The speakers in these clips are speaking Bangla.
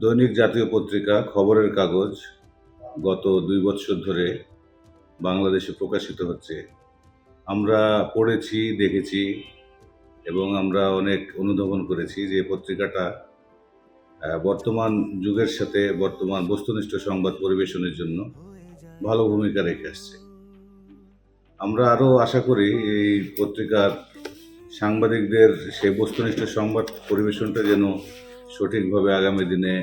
দৈনিক জাতীয় পত্রিকা, খবরের কাগজ গত দুই বছর ধরে বাংলাদেশে প্রকাশিত হচ্ছে। আমরা পড়েছি, দেখেছি এবং আমরা অনেক অনুধাবন করেছি যে পত্রিকাটা বর্তমান যুগের সাথে বর্তমান বস্তুনিষ্ঠ সংবাদ পরিবেশনের জন্য ভালো ভূমিকা রেখে আসছে। আমরা আরও আশা করি এই পত্রিকার সাংবাদিকদের সেই বস্তুনিষ্ঠ সংবাদ পরিবেশনটা যেন সঠিকভাবে আগামী দিনে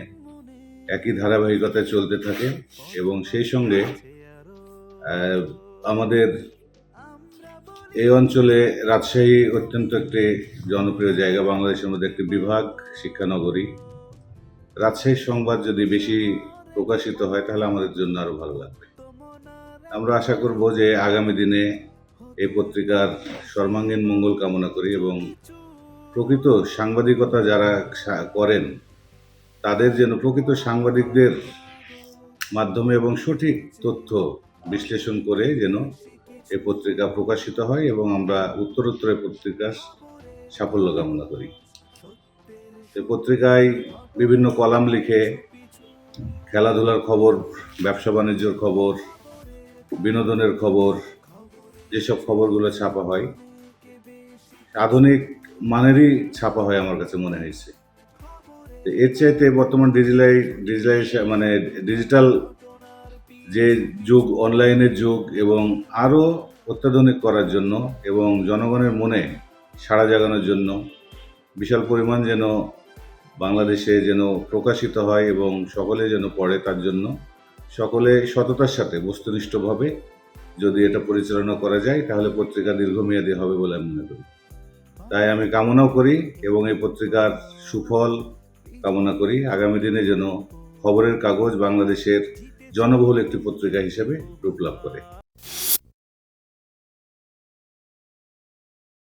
একই ধারাবাহিকতায় চলতে থাকে এবং সেই সঙ্গে আমাদের এই অঞ্চলে রাজশাহী অত্যন্ত একটি জনপ্রিয় জায়গা, বাংলাদেশের মধ্যে একটি বিভাগ, শিক্ষানগরী। রাজশাহীর সংবাদ যদি বেশি প্রকাশিত হয়, তাহলে আমাদের জন্য আরও ভালো লাগবে। আমরা আশা করব যে আগামী দিনে এই পত্রিকার সর্বাঙ্গীন মঙ্গল কামনা করি এবং প্রকৃত সাংবাদিকতা যারা করেন, তাদের যেন প্রকৃত সাংবাদিকদের মাধ্যমে এবং সঠিক তথ্য বিশ্লেষণ করে যেন এই পত্রিকা প্রকাশিত হয় এবং আমরা উত্তরোত্তর পত্রিকার সাফল্য কামনা করি। এ পত্রিকায় বিভিন্ন কলাম লিখে খেলাধুলার খবর, ব্যবসা বাণিজ্যর খবর, বিনোদনের খবর, যেসব খবরগুলো ছাপা হয়, আধুনিক মানেরই ছাপা হয় আমার কাছে মনে হয়েছে। এর চাইতে বর্তমান ডিজিটালাই ডিজিটালাইজেশন মানে ডিজিটাল যে যুগ, অনলাইনের যুগ এবং আরও অত্যাধুনিক করার জন্য এবং জনগণের মনে সাড়া জাগানোর জন্য বিশাল পরিমাণ যেন বাংলাদেশে যেন প্রকাশিত হয় এবং সকলে যেন পড়ে তার জন্য সকলে সততার সাথে, বস্তুনিষ্ঠভাবে যদি এটা পরিচালনা করা যায়, তাহলে পত্রিকা দীর্ঘমেয়াদী হবে বলে আমি মনে করি। তাই আমি কামনাও করি এবং এই পত্রিকার সুফল কামনা করি। আগামী দিনে যেন খবরের কাগজ বাংলাদেশের জনবহুল একটি পত্রিকা হিসেবে রূপ লাভ করে।